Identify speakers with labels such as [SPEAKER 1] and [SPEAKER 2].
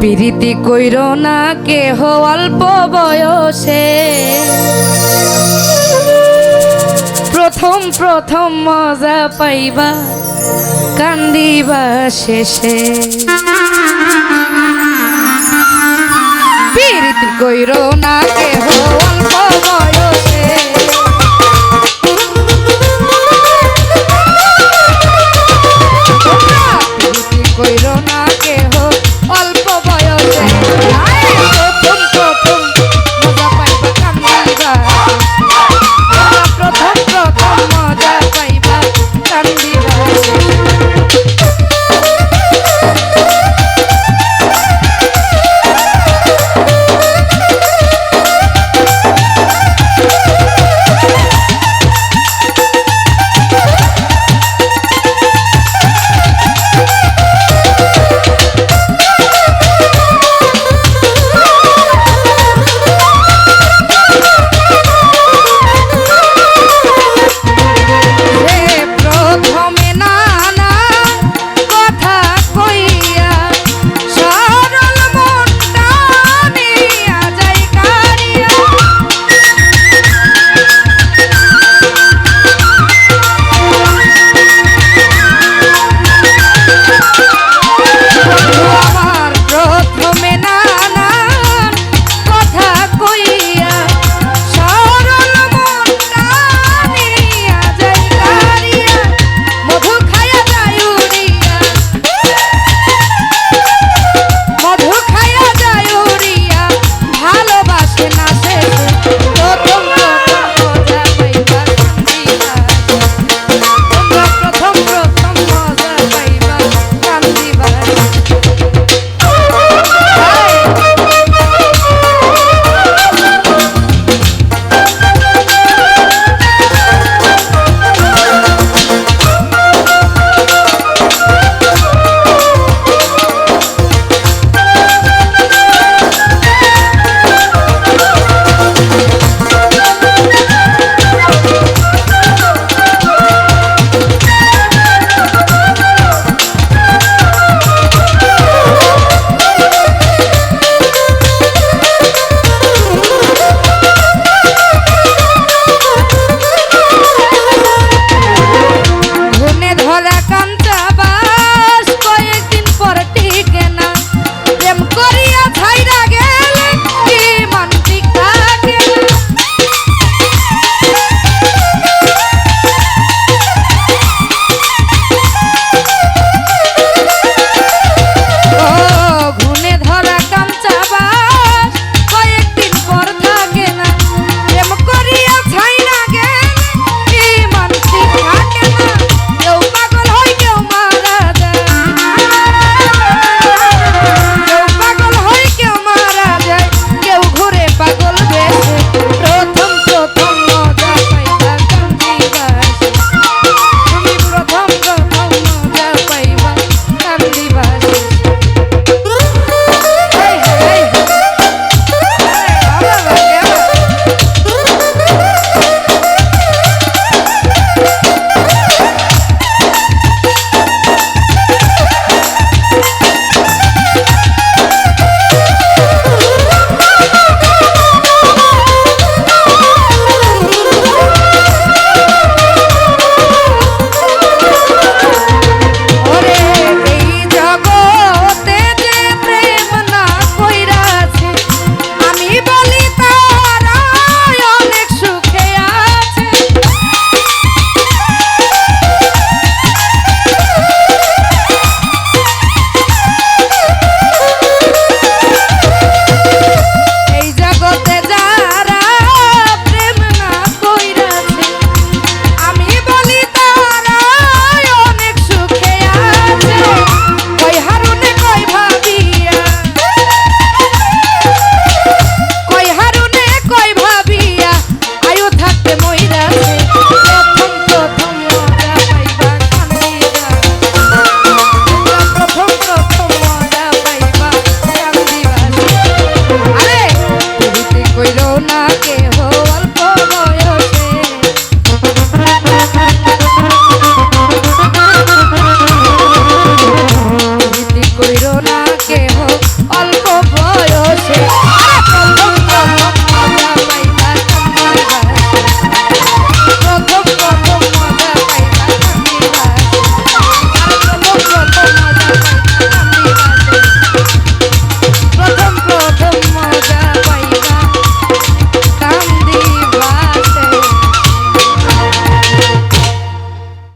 [SPEAKER 1] প্রীতি কইর না কেহ অল্প বয়সে। প্রথম প্রথম মজা পাইবা, কান্দিবা শেষে। প্রীতি কইর না কেহ